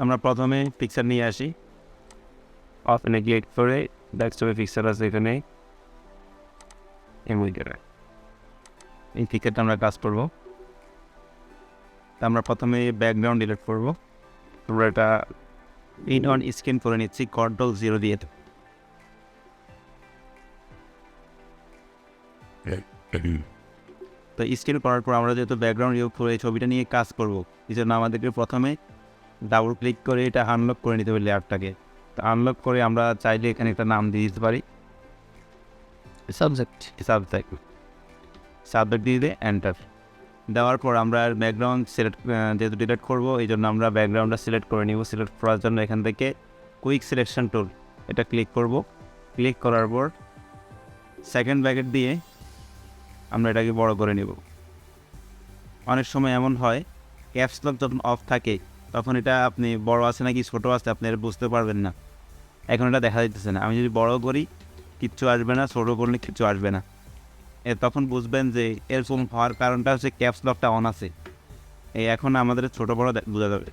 আমরা প্রথমে পিকচার নিয়ে আসি। অফেনে ক্লিক করে ডেস্কটপে পিকচার আছে এখানে। এমুইটারে এই পিকচারটা আমরা কাজ করব। আমরা প্রথমে ব্যাকগ্রাউন্ড ডিলিট করব। আমরা এটা ইন অন স্ক্রিন করে নিচ্ছি কন্ট্রোল জিরো দিয়ে। তো স্ক্রিন করার পর আমরা যেহেতু ব্যাকগ্রাউন্ড ইউজ করে ছবিটা নিয়ে কাজ করব, এই জন্য আমাদেরকে প্রথমে ডাবল ক্লিক করে এটা আনলক করে নিতে হবে লেয়ারটাকে তো আনলক করে আমরা চাইলে এখানে একটা নাম দিয়ে দিতে পারি। সাবজেক্ট সাবজেক্ট সাবজেক্ট দিয়ে দিয়ে এন্টার দেওয়ার পর আমরা ব্যাকগ্রাউন্ড সিলেক্ট যেহেতু ডিলেক্ট করব এই জন্য আমরা ব্যাকগ্রাউন্ডটা সিলেক্ট করে নিব। সিলেক্ট করার জন্য এখান থেকে কুইক সিলেকশন টুল এটা ক্লিক করব। ক্লিক করার পর সেকেন্ড ব্যাকেট দিয়ে আমরা এটাকে বড় করে নেব। অনেক সময় এমন হয় ক্যাপস লক যখন অফ থাকে তখন এটা আপনি বড় আছে নাকি ছোটো আছে আপনি এটা বুঝতে পারবেন না। এখন এটা দেখা যাইতেছে না। আমি যদি বড় করি, কিচ্ছু আসবে না। ছোটো করলে কিচ্ছু আসবে না। এ তখন বুঝবেন যে এরকম হওয়ার কারণটা হচ্ছে ক্যাপস লকটা অন আছে। এই এখন আমাদের ছোটো বড় বোঝা যাবে।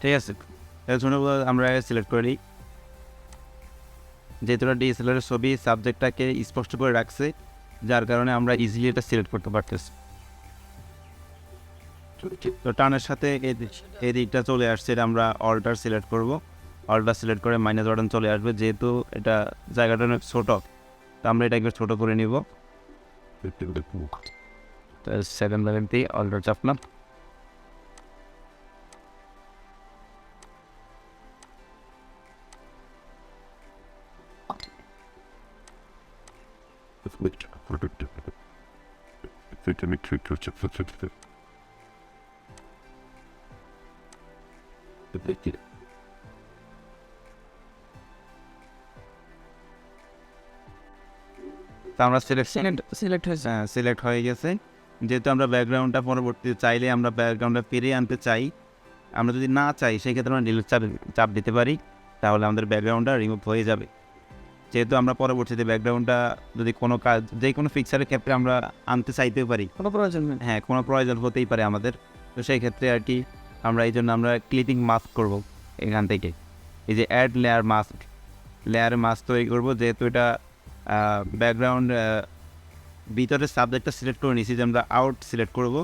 ঠিক আছে? ছোটো বড় আমরা সিলেক্ট করে নিই যেহেতু ডিএসএলআরের ছবি সাবজেক্টটাকে স্পষ্ট করে রাখছে, যার কারণে আমরা ইজিলি এটা সিলেক্ট করতে পারতেছি। তো টানের সাথে এই দিক- দিকটা চলে আসছে এটা আমরা অল্টার সিলেক্ট করব অল্টার সিলেক্ট করে মাইনাস বাটন চলে আসবে যেহেতু এটা জায়গাটা অনেক ছোটো তো আমরা এটাকে ছোটো করে নিব সেভেন লেভেন দিয়ে অল্টার চাপলাম তো আমরা সিলেকশন সিলেক্ট হয়েছে। হ্যাঁ সিলেক্ট হয়ে গেছে। যেহেতু আমরা ব্যাকগ্রাউন্ডটা পরবর্তীতে চাইলে আমরা ব্যাকগ্রাউন্ডটা ফিরিয়ে আনতে চাই। আমরা যদি না চাই সেই ক্ষেত্রে আমরা ডিলিট চাপ চাপ দিতে পারি। তাহলে আমাদের ব্যাকগ্রাউন্ডটা রিমুভ হয়ে যাবে। যেহেতু আমরা পরবর্তীতে ব্যাকগ্রাউন্ডটা যদি কোনো কাজ যে কোনো পিকচারের ক্ষেত্রে আমরা আনতে চাইতেও পারি। কোনো প্রয়োজন হ্যাঁ কোনো প্রয়োজন হতেই পারে আমাদের। তো সেই ক্ষেত্রে আর কি আমরা এই জন্য আমরা ক্লিপিং মাস্ক করব এখান থেকে। এই যে add layer mask layer mask তৈরি করব, যেহেতু এটা ব্যাকগ্রাউন্ড ভিতরের সাবজেক্টটা সিলেক্ট করে নিয়েছি যে আমরা আউট সিলেক্ট করব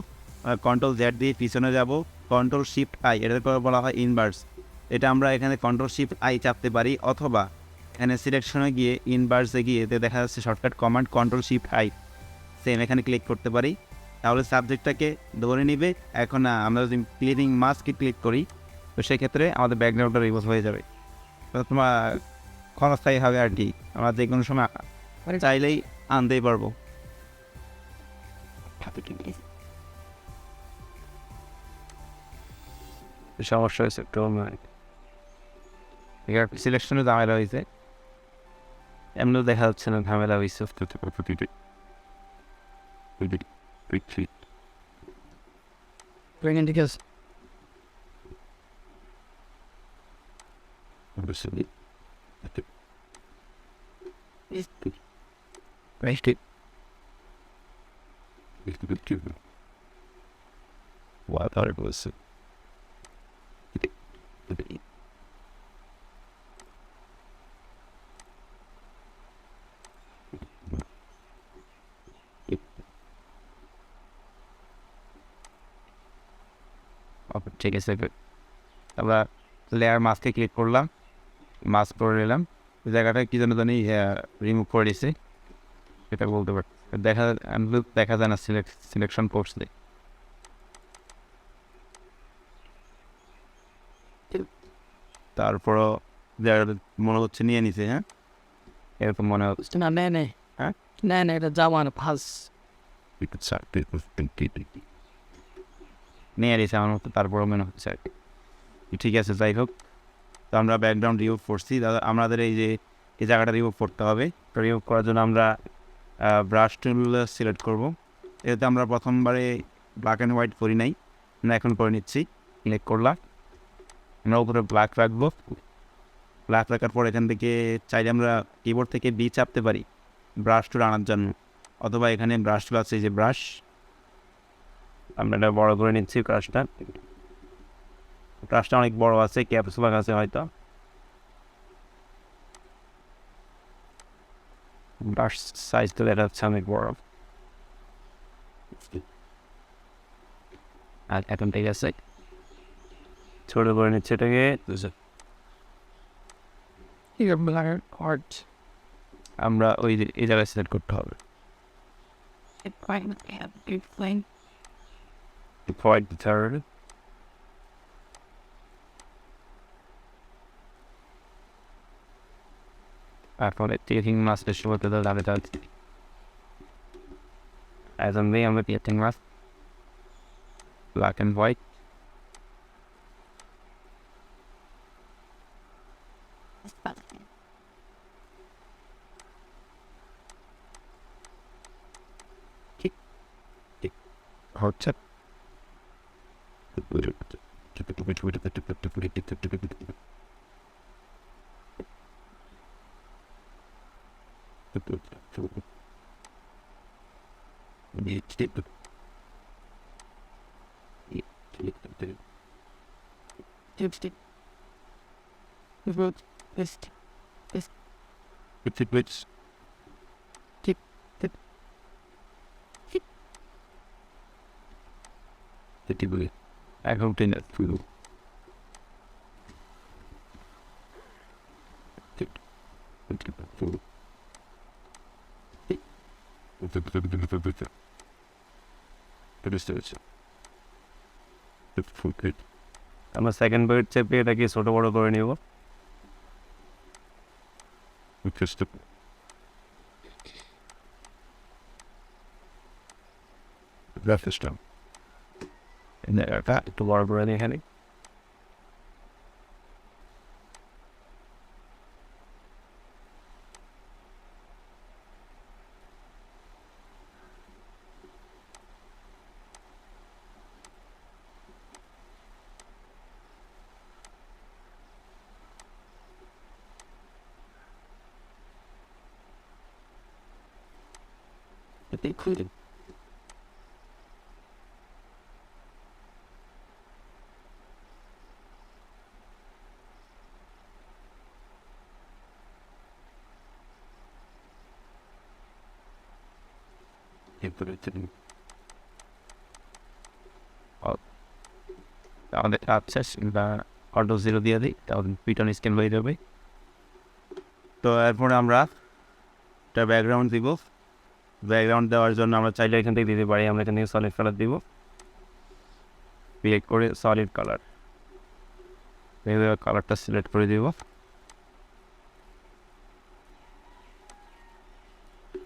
কন্ট্রোল জেড দিয়ে পিছনে যাব। কন্ট্রোল শিফট আই এটা করে বলা হয় ইনভার্স এটা আমরা এখানে কন্ট্রোল শিফট আই চাপতে পারি, অথবা এখানে সিলেকশনে গিয়ে ইনভার্সে গিয়ে এতে দেখা যাচ্ছে shortcut command control shift I same এখানে ক্লিক করতে পারি। তাহলে সাবজেক্টটাকে ধরে নিবে। এখন আমরা যদি ক্লিনিং মাস্কে ক্লিক করি তো সেক্ষেত্রে আমাদের ব্যাকগ্রাউন্ডটা রিমুভ হয়ে যাবে। তো তোমার ক্ষণস্থায়ী হবে আর কি। আমরা যে কোনো সময় চাইলেই আনতেই পারব। সমস্যা হয়েছে একটু সিলেকশনে ঝামেলা হয়েছে। এমনিও দেখা যাচ্ছে না ঝামেলা হয়েছে। retreat. Bring in the kills. Understood. Richtig. Richtig gut gewesen. Wow, that was. ঠিক আছে. আমরা লেয়ার মাস্কে ক্লিক করলাম। মাস্ক করে নিলাম জায়গাটা কি যেন জানি রিমুভ করে দিছে সেটা বলতে পারি দেখা আমি দেখা যায় না সিলেক্ট সিলেকশন করছে তারপরও মনে হচ্ছে নিয়ে নিছে হ্যাঁ? এরকম মনে হচ্ছে। না নেয় নেয় হ্যাঁ? নেয় না এটা যাওয়া না ফার্স্ট নিয়ে নিছে আমার মতো তারপরও মনে হচ্ছে আর কি। ঠিক আছে যাই হোক তো আমরা ব্যাকগ্রাউন্ড রিমুভ করছি দাদা আমাদের এই যে এই জায়গাটা রিমুভ করতে হবে তো রিমুভ করার জন্য আমরা ব্রাশ টুল সিলেক্ট করব। এতে আমরা প্রথমবারে ব্ল্যাক অ্যান্ড হোয়াইট করি নাই। আমরা এখন করে নিচ্ছি। ক্লিক করলাম। আমরা উপরে ব্ল্যাক রাখব। ব্ল্যাক রাখার পর এখান থেকে চাইলে আমরা কিবোর্ড থেকে বি চাপতে পারি। ব্রাশ টুল আনার জন্য। অথবা এখানে ব্রাশ টুল আছে যে ব্রাশ আমরা এটা বড় করে নিচ্ছি ব্রাশটা ব্রাশটা অনেক বড় আছে ক্যাপসুলার আছে হয়তো। ব্রাশ সাইজ তো দেখা যাচ্ছে অনেক বড়। আর এখন ঠিক আছে। ছোট করে নিচ্ছে এটাকে। Here, black heart. আমরা ওই যে- এই জায়গায় সিলেক্ট করতে হবে। replied the found it taking master short to the habitat. As a man with getting rough. Black and white. Hot tip. হচ্ছে Dipstick. The road. This. Which এখন টেনে আমরা সেকেন্ড বেড চেপে এটাকে ছোট বড় করে নিব Because the left is down. একটু বড় করে নিই এখানে But It in. আচ্ছা বা অটো জিরো দিয়ে দিই তাহলে পিটন স্ক্যান হয়ে যাবে তো এরপরে আমরা একটা ব্যাকগ্রাউন্ড দিব ব্যাকগ্রাউন্ড দেওয়ার জন্য আমরা চাইলে এখান থেকে দিতে পারি আমরা এখান থেকে সলিড কালার দিব ক্রিয়েট করে সলিড কালার এইভাবে কালারটা সিলেক্ট করে দিব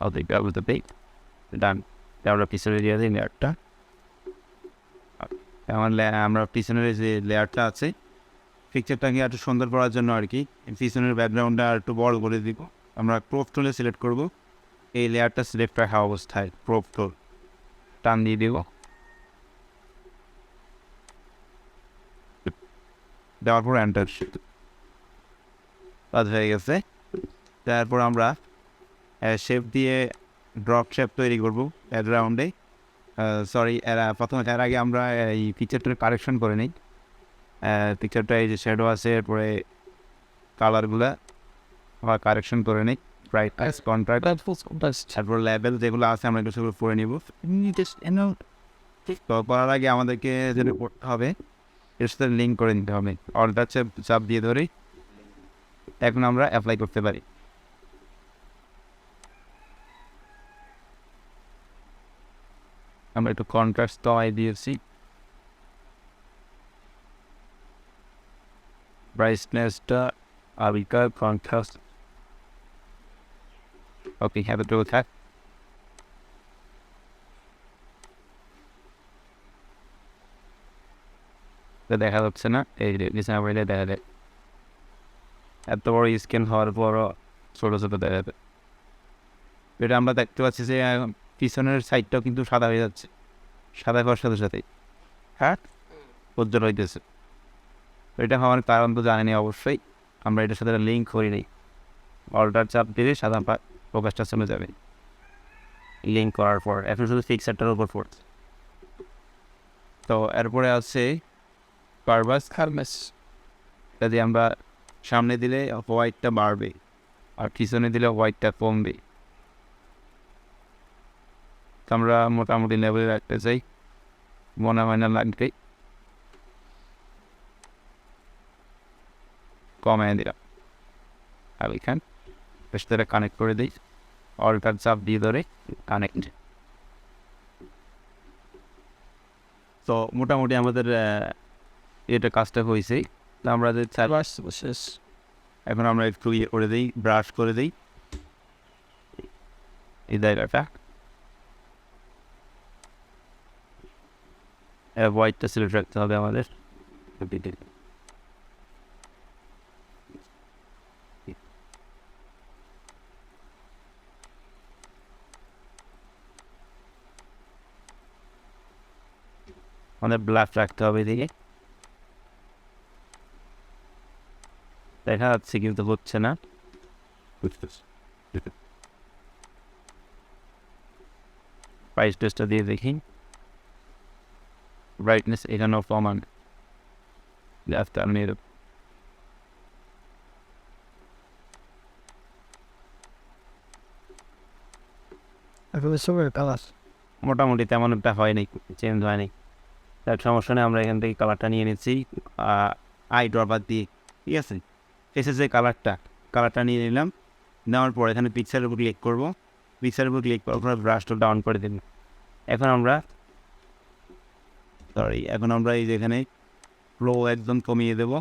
I'll take that with the bait. Done. আমরা পিছনে দিয়ে দিই লেয়ারটা, আমার আমরা পিছনের যে লেয়ারটা আছে পিকচারটাকে একটু সুন্দর করার জন্য আর কি পিছনের ব্যাকগ্রাউন্ডটা আর একটু বড় করে দিব। আমরা প্রোপ টুলে সিলেক্ট করব। এই লেয়ারটা সিলেক্ট রাখা অবস্থায় প্রোপ টুল টান দিয়ে দিব। দেওয়ার পর এন্টার কাজ হয়ে গেছে। তারপর আমরা শেপ দিয়ে ড্রপ শেপ তৈরি করব ব্যাকগ্রাউন্ডে সরি এরা প্রথমে এর আগে আমরা এই পিকচারটার কারেকশন করে নিই। পিকচারটা এই যে শ্যাডো আছে এরপরে কালারগুলা আবার কারেকশন করে নিই। Brightness contract. তারপর লেভেল যেগুলো আছে আমরা একটু সেগুলো পড়ে নিব। তো করার আগে আমাদেরকে যেটা করতে হবে এর সাথে লিঙ্ক করে নিতে হবে। অর্ডার চাপ চাপ দিয়ে ধরেই এখন আমরা অ্যাপ্লাই করতে পারি। আমরা একটু কন্ট্রাস্ট কমাই দিয়েছি ব্রাইটনেসটা আবিকার কন্ট্রাস্ট ওকে হ্যাভ টু থাক তো দেখা যাচ্ছে না এই যে নিচে মোবাইলে দেখা যায় এত বড় স্ক্যান হওয়ার পরও ছোটো ছোটো দেখা যাবে এটা আমরা দেখতে পাচ্ছি যে আহ, পিছনের সাইডটাও কিন্তু সাদা হয়ে যাচ্ছে। সাদা হওয়ার সাথে সাথে হ্যাঁ? উজ্জ্বল হইতেছে। তো এটা হওয়ার কারণ তো জানেনি অবশ্যই। আমরা এটার সাথে লিঙ্ক করি নাই। অল্টার চাপ দিলে সাদা প্রকাশটা চলে যাবে। লিঙ্ক করার পর। এখন শুধু ফিক্সারটার উপর পড়ছে। তো এরপরে আছে পারপাস Hermes. কাজে আমরা সামনে দিলে হোয়াইটটা বাড়বে। আর পিছনে দিলে হোয়াইটটা কমবে। আমরা মোটামুটি লেভেলে রাখতে চাই মনে হয় না লাগবে কমায় দিলাম আর এখান বেশ কানেক্ট করে দিই অল্টার চাপ দিয়ে ধরে কানেক্ট তো মোটামুটি আমাদের এটা কাজটা হয়েছে। তো আমরা যে শেষ। এখন আমরা একটু ইয়ে করে দিই ব্রাশ করে দিই। এই জায়গাটা হোয়াইটটা সিলেক্ট রাখতে হবে আমাদের আমাদের ব্ল্যাক রাখতে হবে এদিকে দেখা যাচ্ছে কিন্তু হচ্ছে না With this. প্রাইস টেস্টটা দিয়ে দেখি আর মেরু একেবারে সবাই কালার মোটামুটি তেমন একটা হয়নি চেঞ্জ হয়নি তার সমস্যা নেই আমরা এখান থেকে কালারটা নিয়ে নিচ্ছি আই ড্রপার দিয়ে ঠিক আছে? এসে যে কালারটা কালারটা নিয়ে নিলাম। নেওয়ার পর এখানে পিকচারের উপর ক্লিক করব। পিকচারের উপর ক্লিক করার পর ব্রাশটা ডাউন করে দিন এখন আমরা সরি এখন আমরা এই যেখানে ফ্লো একদম কমিয়ে দেবো।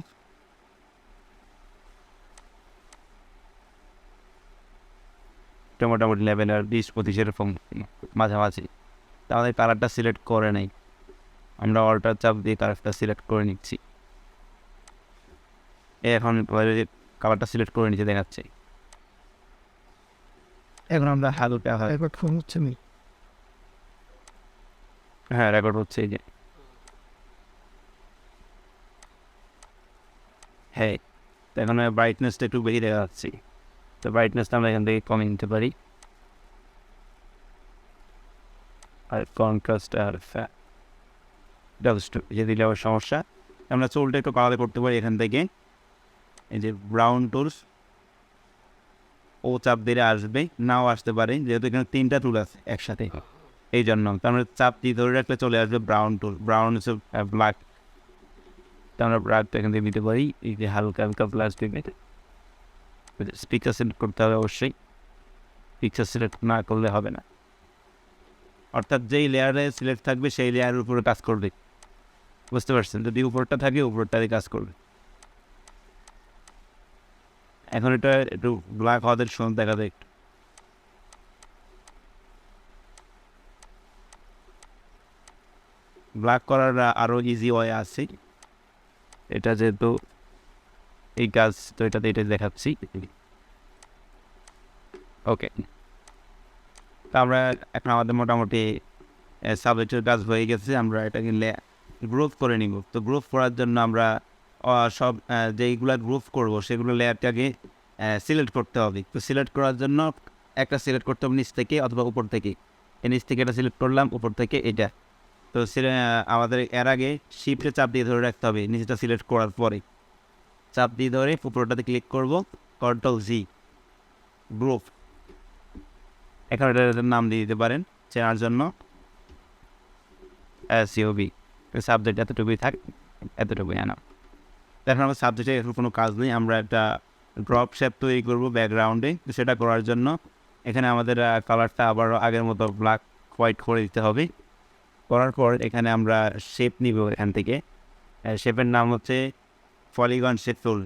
মোটামুটি লেভেল আর বিশ পঁচিশ এরকম মাঝামাঝি। তা আমাদের কালারটা সিলেক্ট করে নেই। আমরা অল্টার চাপ দিয়ে কালারটা সিলেক্ট করে নিচ্ছি। এই এখন কালারটা সিলেক্ট করে নিচে দেখাচ্ছে। এখন আমরা মি হ্যাঁ রেকর্ড হচ্ছে এই যে। হ্যাঁ এখন ব্রাইটনেসটা একটু বেশি দেখা যাচ্ছে তো ব্রাইটনেসটা আমরা এখান থেকে কমিয়ে নিতে পারি আর কন্ট্রাস্ট আর যথেষ্ট যে দিলে আবার সমস্যা আমরা চুলটা একটু কালারে করতে পারি এখান থেকে এই যে ব্রাউন টুলস ও চাপ দিলে আসবে নাও আসতে পারে যেহেতু এখানে তিনটা টুল আছে একসাথে এই জন্য তো আমরা চাপ দিয়ে ধরে রাখলে চলে আসবে ব্রাউন টুল ব্রাউন হচ্ছে ব্ল্যাক তো আমরা ব্ল্যাকটা এখান থেকে দিতে পারি। এই যে হালকা হালকা প্লাস্টিক স্পিকার সিলেক্ট করতে হবে অবশ্যই। পিকচার সিলেক্ট না করলে হবে না। অর্থাৎ যেই লেয়ারে সিলেক্ট থাকবে, সেই লেয়ারের উপরে কাজ করবে। বুঝতে পারছেন? যদি উপরটা থাকে উপরটাতে কাজ করবে। এখন এটা একটু ব্ল্যাক হওয়াদের সময় দেখা যায় একটু। ব্ল্যাক করার আরও ইজি ওয়ে আছে। এটা যেহেতু এই কাজ তো এটাতে এটা দেখাচ্ছি। ওকে তা আমরা এখন আমাদের মোটামুটি সাবজেক্টের কাজ হয়ে গেছে। আমরা এটাকে গ্রুপ করে নিব। তো গ্রুপ করার জন্য আমরা সব যেইগুলা গ্রুপ করব, সেগুলো লেয়ারটাকে সিলেক্ট করতে হবে। তো সিলেক্ট করার জন্য একটা সিলেক্ট করতে হবে নিচ থেকে অথবা উপর থেকে। এই নিচ থেকে এটা সিলেক্ট করলাম, উপর থেকে এটা। তো আমাদের এর আগে শিফটে চাপ দিয়ে ধরে রাখতে হবে। নিচেটা সিলেক্ট করার পরে। চাপ দিয়ে ধরে উপরটাতে ক্লিক করব কন্ট্রোল জি গ্রুপ এখন নাম দিয়ে দিতে পারেন, চেনার জন্য। সিওবি সাবজেক্ট এতটুকুই থাক, এতটুকুই আনা এখন আমার সাবজেক্টে এখন কোনো কাজ নেই। আমরা একটা ড্রপ শেপ তৈরি করব ব্যাকগ্রাউন্ডে তো সেটা করার জন্য এখানে আমাদের কালারটা আবার আগের মতো ব্ল্যাক হোয়াইট করে দিতে হবে। করার পর এখানে আমরা শেপ নিব এখান থেকে। শেপের নাম হচ্ছে পলিগন শেপ টুল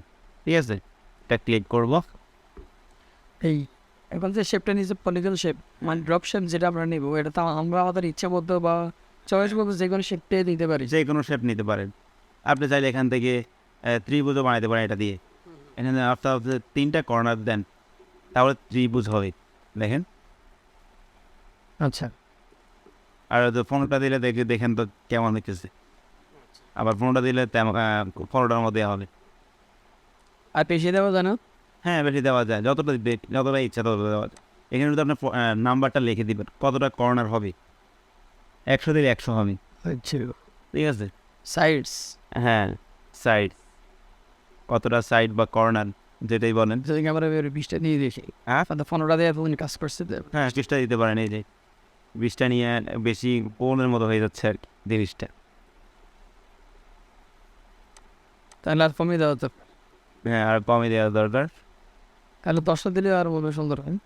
ঠিক আছে? এটা ক্লিক করব। এই এখন যে শেপটা নিচে পলিগন শেপ মানে ড্রপ শেপ যেটা আমরা নেব এটা তো আমরা আমাদের ইচ্ছা মতো বা চয়েস মতো যে কোনো শেপটাই নিতে পারি। যে কোনো শেপ নিতে পারেন। আপনি চাইলে এখান থেকে ত্রিভুজও বানাতে পারেন এটা দিয়ে। এখানে আপনার আপনি তিনটা কর্নার দেন তাহলে ত্রিভুজ হবে। দেখেন। আচ্ছা। আর ফোনটা দিলে দেখে দেখেন তো কেমন দেখতেছে আবার ফোনটা দিলে তেমন ফটোটার মধ্যে হবে। আর পেশিয়ে দেওয়া যায় না? হ্যাঁ বেশি দেওয়া যায়। যতটা যতটা ইচ্ছা ততটা দেওয়া যায়। এখানে যদি আপনার নাম্বারটা লিখে দিবেন কতটা কর্নার হবে? একশো দিলে একশো হবে। আচ্ছা। ঠিক আছে? সাইডস। হ্যাঁ সাইড। কতটা সাইড বা কর্নার যেটাই বলেন। ক্যামেরা বিশটা নিয়ে দেখি হ্যাঁ? পনেরোটা দিয়ে কাজ করছে হ্যাঁ চেষ্টা দিতে পারেন এই যে। বিষটা নিয়ে বেশি পোলের মতো হয়ে যাচ্ছে আর কি জিনিসটা। তাহলে আর কমিয়ে দেওয়া তো হ্যাঁ আর কমে দেওয়া দরকার। তাহলে দশটা দিলে আর মনে সুন্দর হয়।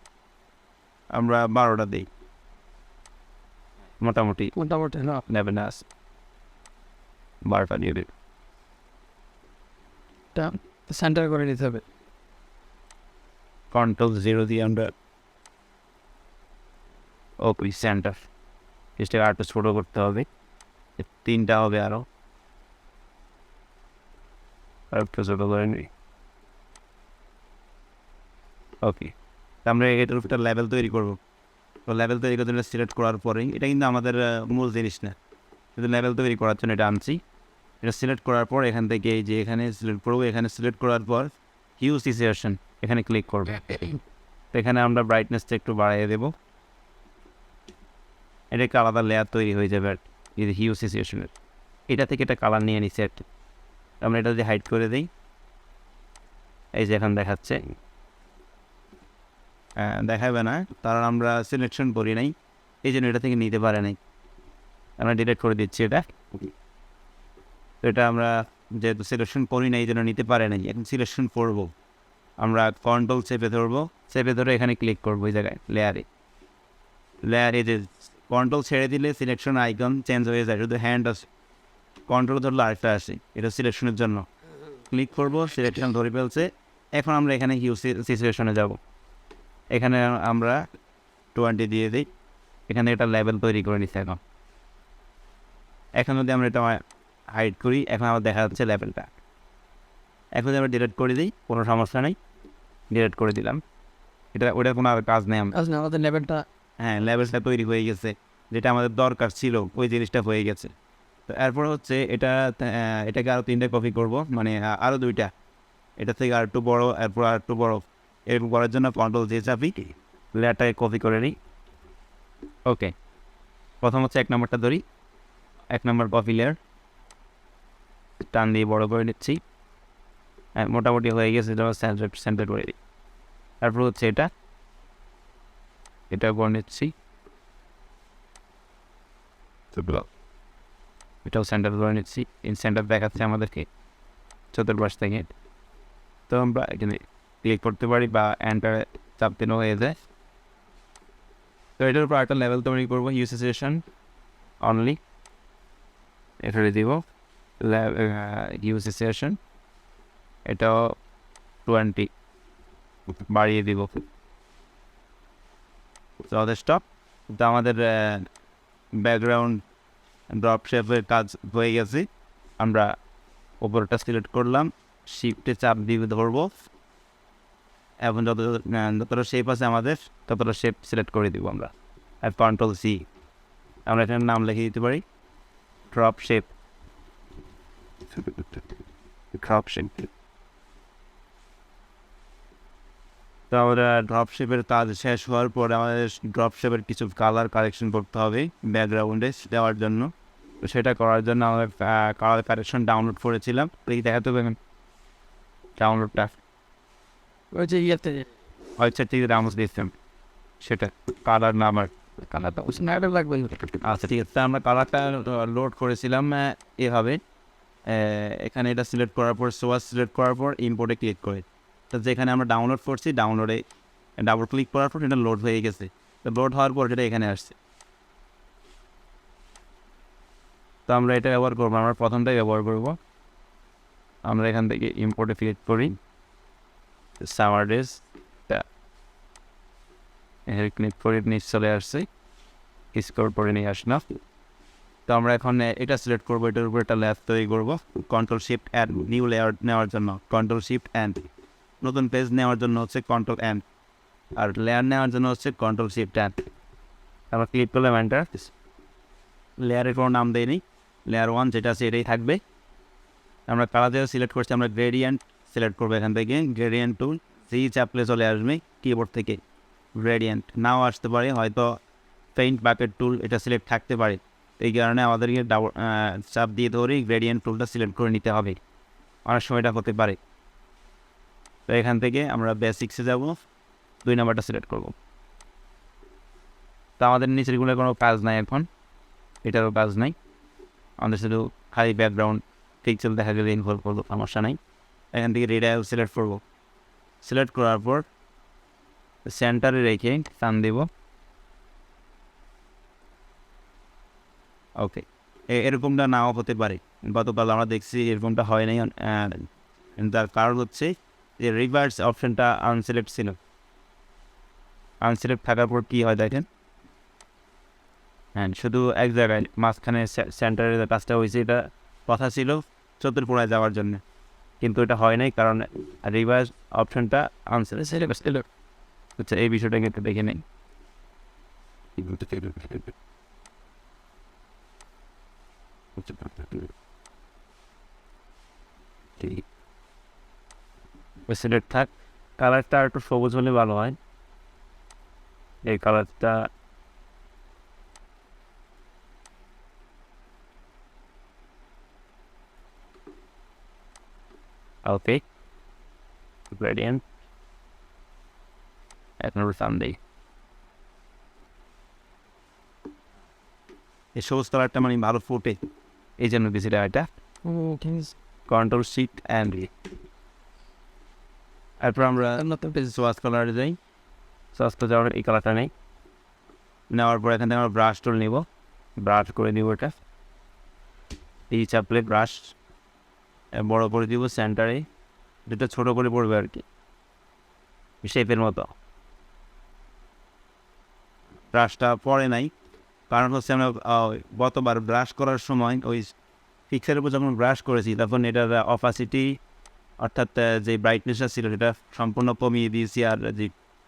আমরা বারোটা দিই। মোটামুটি মোটামুটি না নেবেন আস বারোটা দিয়ে দিই সেন্টার করে নিতে হবে। কন্ট্রোল জিরো দিয়ে আমরা ওকে সেন্টার চেষ্টা আরেকটু ছোটো করতে হবে তিনটা হবে আরও আরেকটু ছোটো করে নিই ওকে আমরা এটার উপর লেভেল তৈরি করব তো লেভেল তৈরি করতে সিলেক্ট করার পরেই এটা কিন্তু আমাদের মূল জিনিস না কিন্তু লেভেল তৈরি করার জন্য এটা আনছি এটা সিলেক্ট করার পর এখান থেকে এই যে এখানে সিলেক্ট করব এখানে সিলেক্ট করার পর হিউ সিচুয়েশন এখানে ক্লিক করব তো এখানে আমরা ব্রাইটনেসটা একটু বাড়িয়ে দেবো এটা একটা আলাদা লেয়ার তৈরি হয়ে যাবে আর হিউ সিচুয়েশনের এটা থেকে একটা কালার নিয়ে নিচ্ছি একটা আমরা এটা যদি হাইড করে দিই, এই যে এখন দেখাচ্ছে। দেখাবে না, কারণ আমরা সিলেকশন করি নাই। এই জন্য এটা থেকে নিতে পারে নাই। আমরা ডিলিট করে দিচ্ছি এটা। তো এটা আমরা যেহেতু সিলেকশন করি না এই জন্য নিতে পারে নাই। এখন সিলেকশন করব। আমরা কন্ট্রোল চেপে ধরবো। চেপে ধরে এখানে ক্লিক করব এই জায়গায় লেয়ারে লেয়ারে যে কন্ট্রোল ছেড়ে দিলে সিলেকশন আইকন চেঞ্জ হয়ে যায়। শুধু হ্যান্ড আছে কন্ট্রোল ধরলে আরেকটা আসে। এটা সিলেকশনের জন্য। ক্লিক করব সিলেকশন ধরে ফেলছে। এখন আমরা এখানে হিউ সিচুয়েশনে যাব। এখানে আমরা টোয়েন্টি দিয়ে দিই। এখানে এটা লেভেল তৈরি করে নিচ্ছে এখন। এখন যদি আমরা এটা হাইড করি, এখন আমার দেখা যাচ্ছে লেভেলটা এখন যদি আমরা ডিলিট করে দিই, কোনো সমস্যা নেই। ডিলিট করে দিলাম। এটা ওটা কোনো আর কাজ নেই আমাদের লেভেলটা হ্যাঁ লেভেলটা তৈরি হয়ে গেছে, যেটা আমাদের দরকার ছিল, ওই জিনিসটা হয়ে গেছে। তো এরপর হচ্ছে এটা এটাকে আরও তিনটে কপি করব মানে আরও দুইটা। এটা থেকে আর একটু বড়ো, এরপর আর একটু বড়ো। এরকম করার জন্য কন্ট্রোল দিয়ে চাপি লেয়ারটাকে কপি করে নিই। ওকে প্রথম হচ্ছে এক নম্বরটা ধরি। এক নম্বর কপি লেয়ার টান দিয়ে বড় করে নিচ্ছি। হ্যাঁ মোটামুটি হয়ে গেছে সেন্টার করে দিই। তারপর হচ্ছে এটা। এটা করে নিচ্ছি। The block. এটাও সেন্টার করে নিচ্ছি। ইন সেন্টার দেখাচ্ছে আমাদেরকে চতুর্পাশ থেকে। তো আমরা এখানে ক্লিক করতে পারি বা এন্টার চাপ দিলেও হয়ে যায়। তো এটার উপর একটা লেভেল তৈরি করব ইউসিসেশন অনলি এখানে দিব ইউসিসেশন এটাও টোয়েন্টি বাড়িয়ে দিব। যথেষ্ট তো আমাদের ব্যাকগ্রাউন্ড ড্রপ শেপের কাজ হয়ে গেছে। আমরা ওপরটা সিলেক্ট করলাম। শিফটে চাপ দিয়ে ধরবো। এখন যত যতটা শেপ আছে আমাদের, ততটা শেপ সিলেক্ট করে দিব আমরা। আর কন্ট্রোল সি আমরা এখানে নাম লিখে দিতে পারি। ড্রপ শেপ ড্রপ শেপ তো আমরা ড্রপ শেপের কাজ শেষ হওয়ার পরে আমাদের ড্রপ শেপের কিছু কালার কালেকশন করতে হবে ব্যাকগ্রাউন্ডে দেওয়ার জন্য। তো সেটা করার জন্য আমরা কালার কালেকশন ডাউনলোড করেছিলাম। দেখি দেখাতে হবে ডাউনলোডটা ওই যে ইয়েতে ওয়েবসাইট থেকে ডাউনলোড দিয়েছিলাম। সেটা কালার নাম আর কালারটা লাগবে। আচ্ছা ঠিক আছে। আমরা কালারটা লোড করেছিলাম এভাবে। এখানে এটা সিলেক্ট করার পর সোয়াস সিলেক্ট করার পর ইম্পোর্টে ক্লিক করে। তো যেখানে আমরা ডাউনলোড করছি ডাউনলোডে ডাবল ক্লিক করার পর এটা লোড হয়ে গেছে। তো লোড হওয়ার পর এটা এখানে আসছে। তো আমরা এটা ব্যবহার করব, আমরা প্রথমটাই ব্যবহার করব। আমরা এখান থেকে ইম্পোর্টে ক্লিক করি। সামারডেস এখানে ক্লিক করে নিচ চলে আসছে। স্কোর করে নিয়ে আসলাম। তো আমরা এখন এটা সিলেক্ট করব, এটার উপর একটা লেয়ার তৈরি করব। Control shift and new layer নেওয়ার জন্য। কন্ট্রোল শিফট অ্যান্ড নতুন পেজ নেওয়ার জন্য হচ্ছে কন্ট্রোল অ্যান্ড আর লেয়ার নেওয়ার জন্য হচ্ছে কন্ট্রোল শিফট অ্যান্ড তারপর ক্লিক করলাম এন্টার লেয়ারের কোনো নাম দেয়নি লেয়ার ওয়ান যেটা আছে এটাই থাকবে। আমরা কালার যেটা সিলেক্ট করছি, আমরা গ্রেডিয়েন্ট সিলেক্ট করব এখান থেকে। গ্রেডিয়েন্ট টুল সি চাপলে চলে আসবে কিবোর্ড থেকে। গ্রেডিয়েন্ট নাও আসতে পারে, হয়তো পেইন্ট বাকেট টুল এটা সিলেক্ট থাকতে পারে। এই কারণে আমাদেরকে চাপ দিয়ে ধরেই গ্রেডিয়েন্ট টুলটা সিলেক্ট করে নিতে হবে। অনেক সময় এটা হতে পারে। তো এখান থেকে আমরা বেসিক্সে যাব, দুই নাম্বারটা সিলেক্ট করব। তো আমাদের নিচেরগুলোর কোনো কাজ নাই এখন, এটারও কাজ নাই। আমাদের শুধু খালি ব্যাকগ্রাউন্ড পিক্সেল দেখা গেলে ইনভলভ করব, সমস্যা নাই। এখান থেকে রেডাইল সিলেক্ট করব। সিলেক্ট করার পর সেন্টারে রেখে টান দেব। ওকে এরকমটা নাও হতে পারে। গতকাল আমরা দেখছি এরকমটা হয় নাই তার কারণ হচ্ছে যে রিভার্স অপশনটা আনসিলেক্ট ছিল। আনসিলেক্ট থাকার পর কী হয় দেখেন? হ্যাঁ শুধু এক জায়গায়, মাঝখানে সেন্টারের কাজটা হয়েছে, এটা কথা ছিল চতুর্পুরায় যাওয়ার জন্য। কিন্তু এটা হয় নাই কারণ রিভার্স অপশনটা আনসিলেক্ট সিলেক্ট সিলেক্ট আচ্ছা এই বিষয়টা কিন্তু দেখে নেই। সিলেক্ট থাক কালারটা একটু সবুজ হলে ভালো হয়। এই কালারটা ওকে সানডে এই সবুজ কালারটা মানে ভালো ফুটে। এই জন্য দিয়েছিল এটা। কন্ট্রোল শিট অ্যান্ড ই তারপর আমরা সোয়াস কালারে যাই সোয়াস তো যাওয়ার এই কালারটা নেই নেওয়ার পর এখান থেকে আমরা ব্রাশ টুল নিব ব্রাশ করে দিব এটা এই চাপলে ব্রাশ বড় করে দিব সেন্টারে যেটা ছোটো করে পড়বে আর কি শেপের মতো ব্রাশটা পড়ে নাই কারণ হচ্ছে আমরা গতবার ব্রাশ করার সময় ওই পিক্সারের উপর যখন ব্রাশ করেছি তখন এটার অপাসিটি অর্থাৎ যে ব্রাইটনেসটা ছিল সেটা সম্পূর্ণ কমিয়ে দিয়েছি আর যে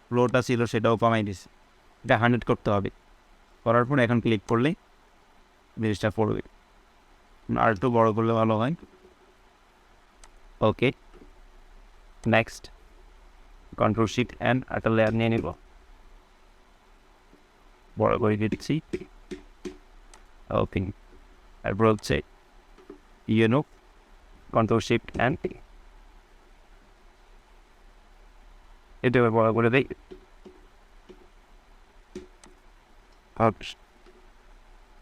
ফ্লোটা ছিল সেটাও কমাই দিয়েছি। এটা হান্ড্রেড করতে হবে। করার পর এখন ক্লিক করলে জিনিসটা পড়বে। আর একটু বড় করলে ভালো হয়। Okay next control shift and একটা লেয়ার নিয়ে নিব। বড় করে দিচ্ছি। ওকে তারপর হচ্ছে ইউনো কন্ট্রোল শিফট অ্যান্ড এটা এবার বড় করে দেই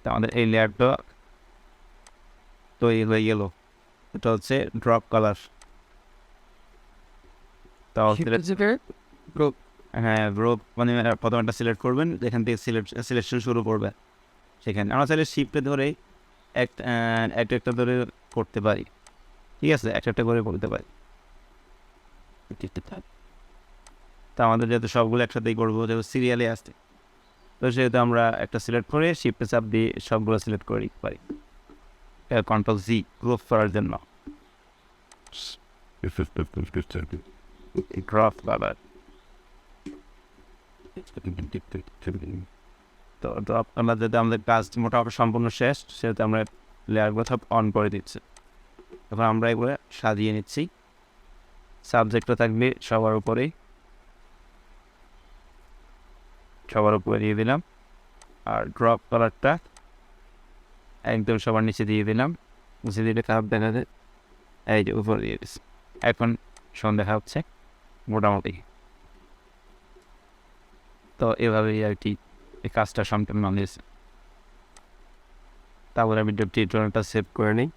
তা আমাদের এই লেয়ারটা তৈরি হয়ে গেল এটা হচ্ছে ড্রপ কালার তাও হ্যাঁ গ্রুপ মানে প্রথম একটা সিলেক্ট করবেন এখান থেকে সিলেক্ট সিলেকশন শুরু করবে সেখানে আমরা চাইলে শিফটে ধরে এক একটা একটা ধরে করতে পারি। ঠিক আছে একটা একটা করে করতে পারি। তা আমাদের যেহেতু সবগুলো একসাথেই করব যেহেতু সিরিয়ালে আসছে তো সেহেতু আমরা একটা সিলেক্ট করে শিফটে চাপ দিয়ে সবগুলো সিলেক্ট করে দিতে পারি কন্ট্রোল জি গ্রুপ করার জন্য. ড্রপ কালার তো ড্রপ কালার যাতে আমাদের কাজ মোটামুটি সম্পূর্ণ শেষ সেহেতু আমরা লেয়ারগুলো সব অন করে দিচ্ছি। এখন আমরা এগুলো সাজিয়ে নিচ্ছি। সাবজেক্টটা থাকবে সবার উপরেই। সবার উপরে দিয়ে দিলাম। আর ড্রপ কালারটা একদম সবার নিচে দিয়ে দিলাম। নিচে দিলে খারাপ দেখা যায়। এই যে উপরে দিয়ে দিচ্ছি এখন সন্ধ্যা দেখা হচ্ছে মোটামুটি। তো এভাবেই আর কি এই কাজটা সম্পূর্ণ হয়েছে। তারপরে আমি টিউটোরিয়ালটা সেভ করে নিই।